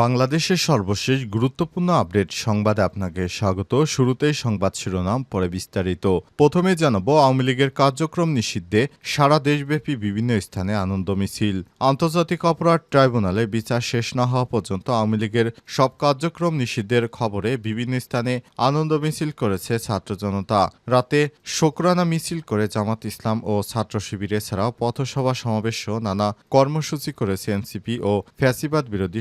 বাংলাদেশের সর্বশেষ গুরুত্বপূর্ণ আপডেট সংবাদে আপনাকে স্বাগত। শুরুতেই সংবাদ শিরোনাম, পরে বিস্তারিত। প্রথমে জানাব, আওয়ামী লীগের কার্যক্রম নিষিদ্ধে সারা দেশব্যাপী বিভিন্ন স্থানে আনন্দ মিছিল। আন্তর্জাতিক অপরাধ ট্রাইব্যুনালে বিচার শেষ না হওয়া পর্যন্ত আওয়ামী লীগের সব কার্যক্রম নিষিদ্ধের খবরে বিভিন্ন স্থানে আনন্দ মিছিল করেছে ছাত্র জনতা। রাতে শোকরানা মিছিল করে জামাত ইসলাম ও ছাত্র শিবিরে ছাড়াও পথসভা সমাবেশ নানা কর্মসূচি করেছে এনসিপি ও ফ্যাসিবাদ বিরোধী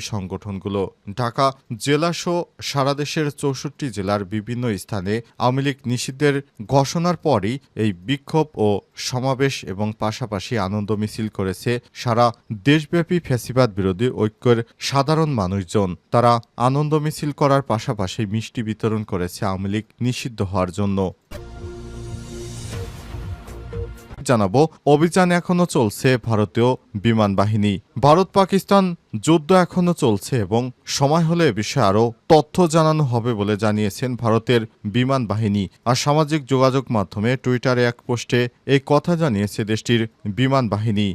সংগঠনগুলো ঢাকা জেলাসহ সারা দেশের চৌষট্টি জেলার বিভিন্ন স্থানে আওয়ামী লীগ নিষিদ্ধের ঘোষণার পরই এই বিক্ষোভ ও সমাবেশ এবং পাশাপাশি আনন্দ মিছিল করেছে সারা দেশব্যাপী ফ্যাসিবাদ বিরোধী ঐক্যের সাধারণ মানুষজন। তারা আনন্দ মিছিল করার পাশাপাশি মিষ্টি বিতরণ করেছে আওয়ামী লীগ নিষিদ্ধ হওয়ার জন্য। জানাব, অভিযান এখনও চলছে ভারতীয় বিমান বাহিনী। ভারত, পাকিস্তান যুদ্ধ এখনও চলছে এবং সময় হলে এ বিষয়ে আরও তথ্য জানানো হবে বলে জানিয়েছেন ভারতের বিমান বাহিনী আর সামাজিক যোগাযোগ মাধ্যমে টুইটারে এক পোস্টে এই কথা জানিয়েছে দেশটির বিমান বাহিনী।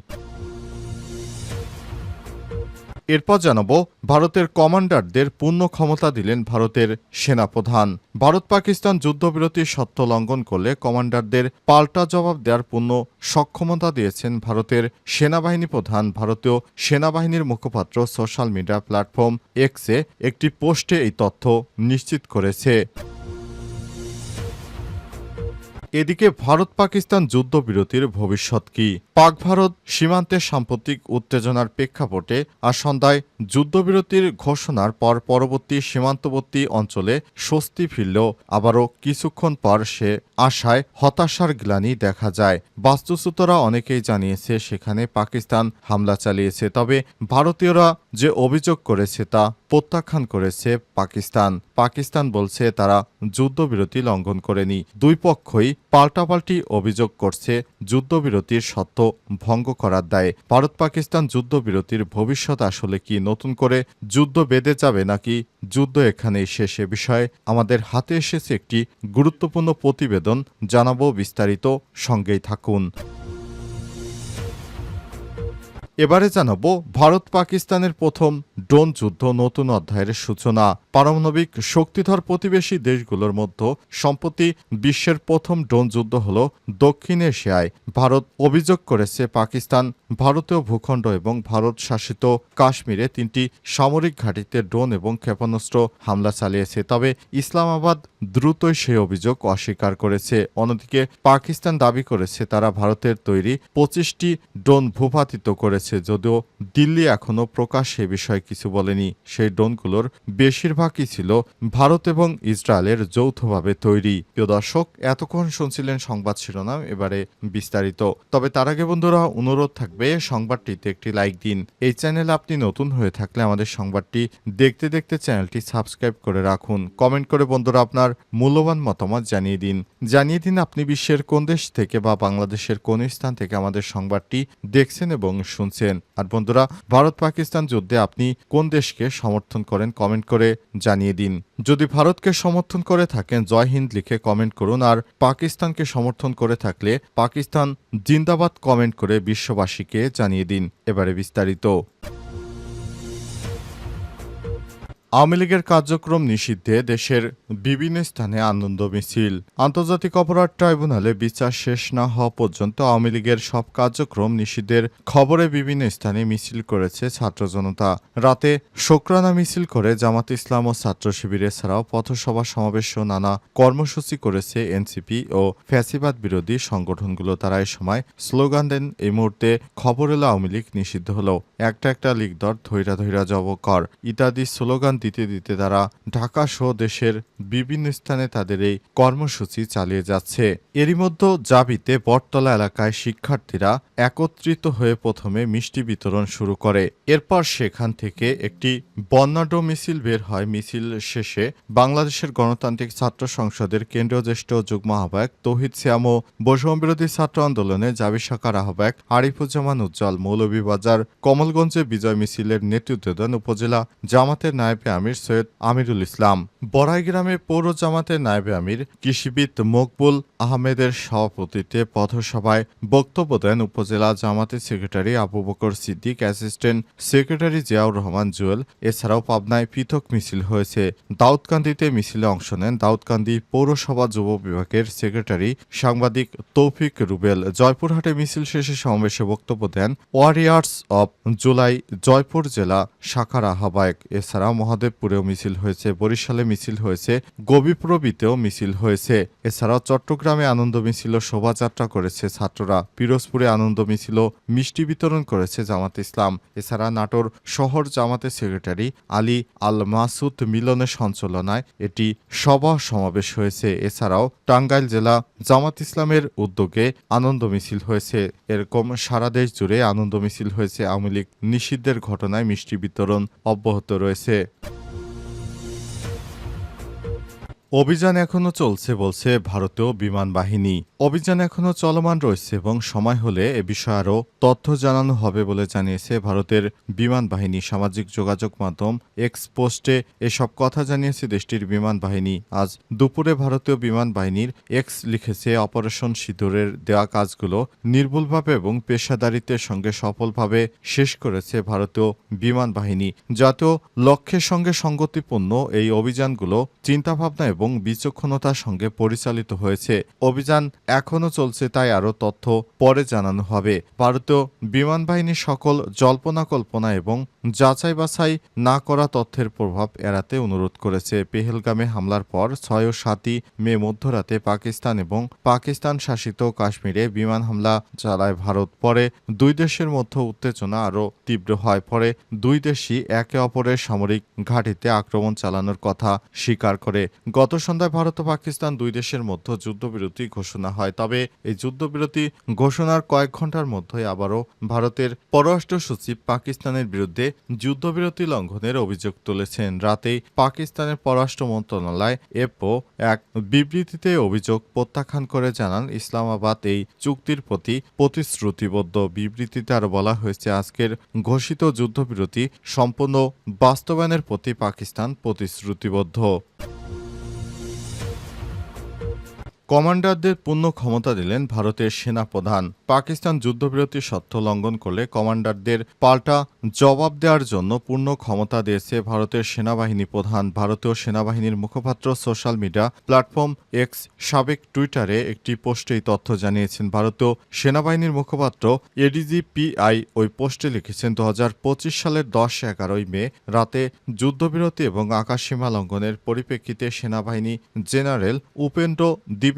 এরপর জানাব ভারতের কমান্ডারদের পূর্ণ ক্ষমতা দিলেন ভারতের সেনাপ্রধান। ভারত পাকিস্তান যুদ্ধবিরতির সত্য লঙ্ঘন করলে কমান্ডারদের পাল্টা জবাব দেওয়ার পূর্ণ সক্ষমতা দিয়েছেন ভারতের সেনাবাহিনী প্রধান। ভারতীয় সেনাবাহিনীর মুখপাত্র সোশ্যাল মিডিয়া প্ল্যাটফর্ম এক্সে একটি পোস্টে এই তথ্য নিশ্চিত করেছে। এদিকে ভারত পাকিস্তান যুদ্ধবিরতির ভবিষ্যৎ কি? পাক ভারত সীমান্তে সাম্প্রতিক উত্তেজনার প্রেক্ষাপটে আজ সন্ধ্যায় যুদ্ধবিরতির ঘোষণার পর পরবর্তী সীমান্তবর্তী অঞ্চলে স্বস্তি ফিরলেও আবারও কিছুক্ষণ পর সে আশায় হতাশার গ্লানি দেখা যায়। বাস্তুচ্যুতরা অনেকেই জানিয়েছে সেখানে পাকিস্তান হামলা চালিয়েছে, তবে ভারতীয়রা যে অভিযোগ করেছে তা প্রত্যাখ্যান করেছে পাকিস্তান। পাকিস্তান বলছে তারা যুদ্ধবিরতি লঙ্ঘন করেনি। দুই পক্ষই পাল্টাপাল্টি অভিযোগ করছে যুদ্ধবিরতির সত্য ভঙ্গ করার দায়ে ভারত পাকিস্তান যুদ্ধবিরতির ভবিষ্যৎ আসলে কি নতুন করে যুদ্ধ বেঁধে যাবে নাকি যুদ্ধ এখানেই শেষ এ বিষয়ে আমাদের হাতে এসেছে একটি গুরুত্বপূর্ণ প্রতিবেদন জানাব বিস্তারিত সঙ্গেই থাকুন। এবারে জানাব ভারত পাকিস্তানের প্রথম ড্রোন যুদ্ধ নতুন অধ্যায়ের সূচনা। পারমাণবিক শক্তিধর প্রতিবেশী দেশগুলোর মধ্যে সম্প্রতি বিশ্বের প্রথম ড্রোন যুদ্ধ হল দক্ষিণ এশিয়ায়। ভারত অভিযোগ করেছে পাকিস্তান ভারতীয় ভূখণ্ড এবং ভারত শাসিত কাশ্মীরে তিনটি সামরিক ঘাঁটিতে ড্রোন এবং ক্ষেপণাস্ত্র হামলা চালিয়েছে। তবে ইসলামাবাদ দ্রুতই সেই অভিযোগ অস্বীকার করেছে। অন্যদিকে পাকিস্তান দাবি করেছে, তারা ভারতের তৈরি পঁচিশটি ড্রোন ভূপাতিত করেছে, যদিও দিল্লি এখনও এ বিষয়ে কিছু বলেনি। সেই ড্রোনগুলোর বেশিরভাগই ছিল ভারত এবং ইসরায়েলের যৌথভাবে তৈরি। প্রিয় দর্শক, এতক্ষণ শুনছিলেন সংবাদ শিরোনাম, এবারে বিস্তারিত। তবে তার আগে বন্ধুরা, অনুরোধ থাকবে সংবাদটিতে একটি লাইক দিন। এই চ্যানেল আপনি নতুন হয়ে থাকলে আমাদের সংবাদটি দেখতে দেখতে চ্যানেলটি সাবস্ক্রাইব করে রাখুন। কমেন্ট করে বন্ধুরা, আপনার মূল্যবান মতামত জানিয়ে দিন। জানিয়ে দিন আপনি বিশ্বের কোন দেশ থেকে বা বাংলাদেশের কোন স্থান থেকে আমাদের সংবাদটি দেখছেন এবং শুনছেন। আর বন্ধুরা, ভারত পাকিস্তান যুদ্ধে আপনি কোন দেশকে সমর্থন করেন কমেন্ট করে জানিয়ে দিন। যদি ভারতকে সমর্থন করে থাকেন, জয় হিন্দ লিখে কমেন্ট করুন। আর পাকিস্তানকে সমর্থন করে থাকলে পাকিস্তান জিন্দাবাদ কমেন্ট করে বিশ্ববাসীকে জানিয়ে দিন। এবারে বিস্তারিত। আওয়ামী লীগের কার্যক্রম নিষিদ্ধে দেশের বিভিন্ন স্থানে আনন্দ মিছিল। আন্তর্জাতিক অপরাধ ট্রাইব্যুনালে বিচার শেষ না হওয়া পর্যন্ত আওয়ামী লীগের সব কার্যক্রম নিষিদ্ধের খবরে বিভিন্ন স্থানে মিছিল করেছে ছাত্র জনতা। রাতে শোকরানা মিছিল করে জামাত ইসলাম ও ছাত্র শিবির এছাড়াও পথসভা সমাবেশ সহ নানা কর্মসূচি করেছে এনসিপি ও ফ্যাসিবাদ বিরোধী সংগঠনগুলো। তারা এ সময় স্লোগান দেন, এই মুহূর্তে খবর এলো আওয়ামী লীগ নিষিদ্ধ হলো। একটা একটা লীগ দর ধৈরা ধৈরা জব কর। ইত্যাদি স্লোগান দিতে দিতে তারা ঢাকা সহ দেশের বিভিন্ন স্থানে তাদের এই কর্মসূচি চালিয়ে যাচ্ছে। এরই মধ্যে জাবিতে বটতলা এলাকায় শিক্ষার্থীরা একত্রিত হয়ে প্রথমে মিষ্টি বিতরণ শুরু করে। এরপর সেখান থেকে একটি বর্ণাঢ্য মিছিল বের হয়। মিছিল শেষে বাংলাদেশের গণতান্ত্রিক ছাত্র সংসদের কেন্দ্রীয় জ্যেষ্ঠ যুগ্ম আহ্বায়ক তৌহিদ শ্যাম ও বৈষম্য বিরোধী ছাত্র আন্দোলনে জাবি শাখার আহ্বায়ক আরিফুজ্জামান উজ্জ্বল মৌলভীবাজার কমলগঞ্জে বিজয় মিছিলের নেতৃত্ব দেন উপজেলা জামাতের নায়েবে আমির সৈয়দ আমিরুল ইসলাম। বড়াই গ্রামে পৌর জামাতের নায়েবে আমির, কৃষিবিদ মকবুল আহমেদের সভাপতিত্বে পথসভায় বক্তব্য দেন উপজেলা জামাতের secretary Abu Bakar Siddique, assistant secretary Ziaur Rahman Jewel. এছাড়াও পাবনায় পৃথক মিছিল হয়েছে। দাউদকান্দিতে মিছিলে অংশ নেন দাউদকান্দি পৌরসভা যুব বিভাগের সেক্রেটারি সাংবাদিক তৌফিক রুবেল। জয়পুরহাটে মিছিল শেষে সমাবেশে বক্তব্য দেন ওয়ারিয়ার্স অব জুলাই জয়পুর জেলা শাখার আহ্বায়ক। এছাড়া মহাদেবপুরেও মিছিল হয়েছে, বরিশালে মিছিল হয়েছে, গোবিপ্রবিতেও মিছিল হয়েছে। এছাড়াও চট্টগ্রামে আনন্দ মিছিল শোভাযাত্রা করেছে ছাত্ররা। পিরোজপুরে আনন্দ মিছিল মিষ্টি বিতরণ করেছে জামাত ইসলাম। এছাড়া নাটোর শহর জামাতের সেক্রেটারি আলী আল মাসুদ মিলনের সঞ্চালনায় এটি সভা সমাবেশ হয়েছে। এছাড়াও টাঙ্গাইল জেলা জামাত ইসলামের উদ্যোগে আনন্দ মিছিল হয়েছে। এরকম সারা দেশ জুড়ে আনন্দ মিছিল হয়েছে। আওয়ামী লীগ নিষিদ্ধের ঘটনায় মিষ্টি বিতরণ অব্যাহত রয়েছে। অভিযান এখনও চলছে বলছে ভারতীয় বিমান বাহিনী। অভিযান এখনও চলমান রয়েছে এবং সময় হলে এ বিষয়ে আরও তথ্য জানানো হবে বলে জানিয়েছে ভারতের বিমান বাহিনী সামাজিক যোগাযোগ মাধ্যম এক্স পোস্টে এসব কথা জানিয়েছে দেশটির বিমান বাহিনী। আজ দুপুরে ভারতীয় বিমান বাহিনীর এক্স লিখেছে, অপারেশন সিঁদুরের দেওয়া কাজগুলো নির্ভুলভাবে এবং পেশাদারিত্বের সঙ্গে সফলভাবে শেষ করেছে ভারতীয় বিমান বাহিনী। জাতীয় লক্ষ্যের সঙ্গে সঙ্গতিপূর্ণ এই অভিযানগুলো চিন্তাভাবনা এবং বিচক্ষণতার সঙ্গে পরিচালিত হয়েছে। অভিযান এখনও চলছে তাই আরও তথ্য পরে জানানো হবে। ভারতীয় বিমান বাহিনীর সকল জল্পনা কল্পনা এবং যাচাই বাছাই না করা তথ্যের প্রভাব এড়াতে অনুরোধ করেছে। পেহেলগামে হামলার পর ছয় ও সাতই মে মধ্যরাতে পাকিস্তান এবং পাকিস্তান শাসিত কাশ্মীরে বিমান হামলা চালায় ভারত। পরে দুই দেশের মধ্যে উত্তেজনা আরও তীব্র হয়। পরে দুই দেশই একে অপরের সামরিক ঘাঁটিতে আক্রমণ চালানোর কথা স্বীকার করে। গত সন্ধ্যায় ভারত ও পাকিস্তান দুই দেশের মধ্যে যুদ্ধবিরতি ঘোষণা হয়। তবে এই যুদ্ধবিরতি ঘোষণার কয়েক ঘণ্টার মধ্যে আবারও ভারতের পররাষ্ট্র সচিব পাকিস্তানের বিরুদ্ধে যুদ্ধবিরতি লঙ্ঘনের অভিযোগ তুলেছেন। রাতেই পাকিস্তানের পররাষ্ট্র মন্ত্রণালয় এপো এক বিবৃতিতে অভিযোগ প্রত্যাখ্যান করে জানান, ইসলামাবাদ এই চুক্তির প্রতি প্রতিশ্রুতিবদ্ধ। বিবৃতিতে আরও বলা হয়েছে, আজকের ঘোষিত যুদ্ধবিরতি সম্পূর্ণ বাস্তবায়নের প্রতি পাকিস্তান প্রতিশ্রুতিবদ্ধ। কমান্ডারদের পূর্ণ ক্ষমতা দিলেন ভারতের সেনাপ্রধান। পাকিস্তান যুদ্ধবিরতি সত্য লঙ্ঘন করলে কমান্ডারদের পাল্টা জবাব দেওয়ার জন্য পূর্ণ ক্ষমতা দিয়েছে ভারতের সেনাবাহিনী প্রধান। ভারতীয় সেনাবাহিনীর মুখপাত্র সোশ্যাল মিডিয়া প্ল্যাটফর্ম এক্স সাবেক টুইটারে একটি পোস্টে এই তথ্য জানিয়েছেন। ভারতীয় সেনাবাহিনীর মুখপাত্র এডিজি পিআই ওই পোস্টে লিখেছেন দু হাজার পঁচিশ সালের দশ এগারোই মে রাতে যুদ্ধবিরতি এবং আকাশসীমা লঙ্ঘনের পরিপ্রেক্ষিতে সেনাবাহিনী জেনারেল উপেন্দ্র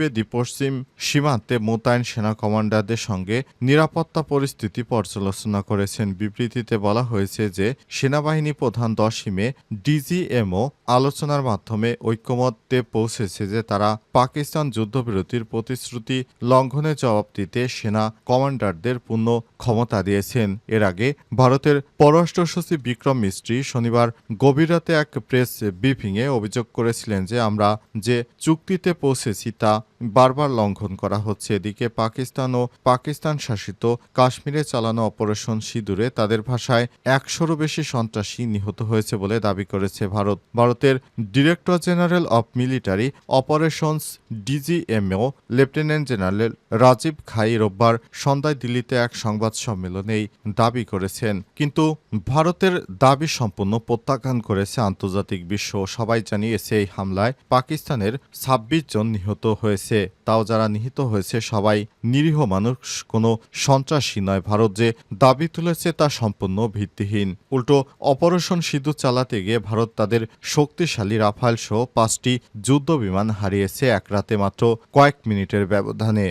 দ্বিবেদী পশ্চিম সীমান্তে মোতায়েন সেনা কমান্ডারদের সঙ্গে নিরাপত্তা পরিস্থিতি পর্যালোচনা করেছেন। বিবৃতিতে বলা হয়েছে যে, সেনাবাহিনী প্রধান দশই মে ডিজিএমও আলোচনার মাধ্যমে ঐক্যমত্যে পৌঁছেছে যে তারা পাকিস্তান যুদ্ধবিরতির প্রতিশ্রুতি লঙ্ঘনের জবাব দিতে সেনা কমান্ডারদের পূর্ণ ক্ষমতা দিয়েছেন। এর আগে ভারতের পররাষ্ট্র সচিব বিক্রম মিস্ত্রি শনিবার গভীর রাতে এক প্রেস ব্রিফিংয়ে অভিযোগ করেছিলেন যে, আমরা যে চুক্তিতে পৌঁছেছি তা বারবার লঙ্ঘন করা হচ্ছে। এদিকে পাকিস্তান ও পাকিস্তান শাসিত কাশ্মীরে চালানো অপারেশন সিঁদুরে তাদের ভাষায় একশোরও বেশি সন্ত্রাসী নিহত হয়েছে বলে দাবি করেছে ভারত। ভারতের director general of military operations DGMO lieutenant general Rajiv Ghai রোববার সন্ধ্যায় দিল্লিতে এক সংবাদ সম্মেলনে দাবি করেছেন। কিন্তু ভারতের দাবি সম্পূর্ণ প্রত্যাখ্যান করেছে আন্তর্জাতিক বিশ্ব। সবাই জানিয়েছে, এই হামলায় পাকিস্তানের ছাব্বিশ জন নিহত হয়েছে। তাও যারা নিহত হয়েছে সবাই নিরীহ মানুষ, কোনো সন্ত্রাসী নয়। ভারত যে দাবি তুলেছে তা সম্পূর্ণ ভিত্তিহীন। উল্টো, অপারেশন সিঁদুর চালাতে গিয়ে ভারত তাদের শক্তিশালী রাফাল সহ পাঁচটি যুদ্ধ বিমান হারিয়েছে এক রাতে মাত্র কয়েক মিনিটের ব্যবধানে।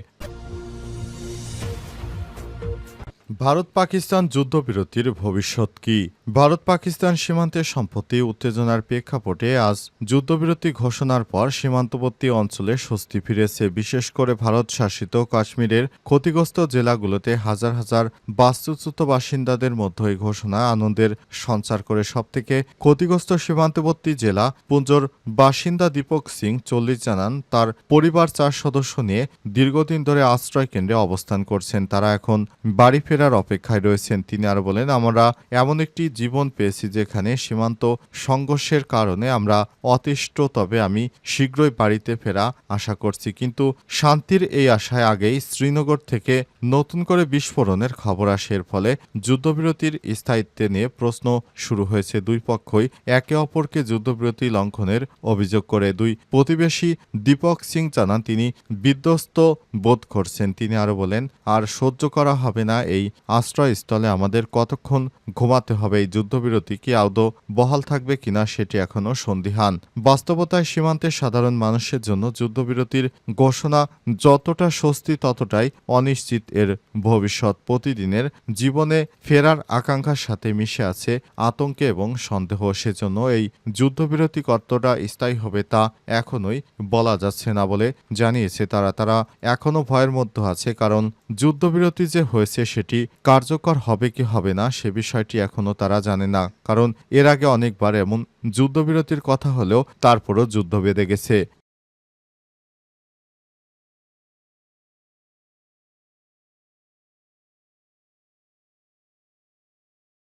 ভারত পাকিস্তান যুদ্ধবিরতির ভবিষ্যৎ কি? ভারত পাকিস্তান সীমান্তে সম্প্রতি উত্তেজনার প্রেক্ষাপটে আজ যুদ্ধবিরতি ঘোষণার পর সীমান্তবর্তী অঞ্চলে স্বস্তি ফিরেছে। বিশেষ করে ভারত শাসিত কাশ্মীরের ক্ষতিগ্রস্ত জেলাগুলোতে হাজার হাজার বাস্তুচ্যুত বাসিন্দাদের মধ্যে এই ঘোষণা আনন্দের সঞ্চার করে। সবথেকে ক্ষতিগ্রস্ত সীমান্তবর্তী জেলা পুঞ্জর বাসিন্দা দীপক সিং চল্লিশ জানান, তার পরিবার চার সদস্য নিয়ে দীর্ঘদিন ধরে আশ্রয় কেন্দ্রে অবস্থান করছেন। তারা এখন বাড়ি ফেরার অপেক্ষায় রয়েছেন। তিনি আরও বলেন, আমরা এমন একটি জীবন পেয়েছি যেখানে সীমান্ত সংঘর্ষের কারণে আমরা অতিষ্ঠ, তবে আমি শীঘ্রই বাড়িতে ফেরা আশা করছি। কিন্তু শান্তির এই আশায় আগেই শ্রীনগর থেকে নতুন করে বিস্ফোরণের খবর আসে। এর ফলে যুদ্ধবিরতির স্থায়িত্বে নিয়ে প্রশ্ন শুরু হয়েছে। দুই পক্ষই একে অপরকে যুদ্ধবিরতি লঙ্ঘনের অভিযোগ করে। দুই প্রতিবেশী দীপক সিং জানান, তিনি বিধ্বস্ত বোধ করছেন। তিনি আরও বলেন, আর সহ্য করা হবে না। এই আশ্রয়স্থলে আমাদের কতক্ষণ ঘুমাতে হবে? এই যুদ্ধবিরতি কি আদৌ বহাল থাকবে কিনা সেটি এখনও সন্দিহান। বাস্তবতায় সীমান্তে সাধারণ মানুষের জন্য যুদ্ধবিরতির ঘোষণা যতটা স্বস্তি ততটাই অনিশ্চিত এর ভবিষ্যৎ প্রতিদিনের জীবনে ফেরার আকাঙ্ক্ষার সাথে মিশে আছে আতঙ্কে এবং সন্দেহ। সেজন্য এই যুদ্ধবিরতি কতটা স্থায়ী হবে তা এখনোই বলা যাচ্ছে না বলে জানিয়েছে তারা। তারা এখনও ভয়ের মধ্যে আছে কারণ যুদ্ধবিরতি যে হয়েছে সেটি কার্যকর হবে কি হবে না সে বিষয়টি এখনও তারা জানে না, কারণ এর আগে অনেকবার এমন যুদ্ধবিরতির কথা হলেও তারপরও যুদ্ধ বেঁধে গেছে।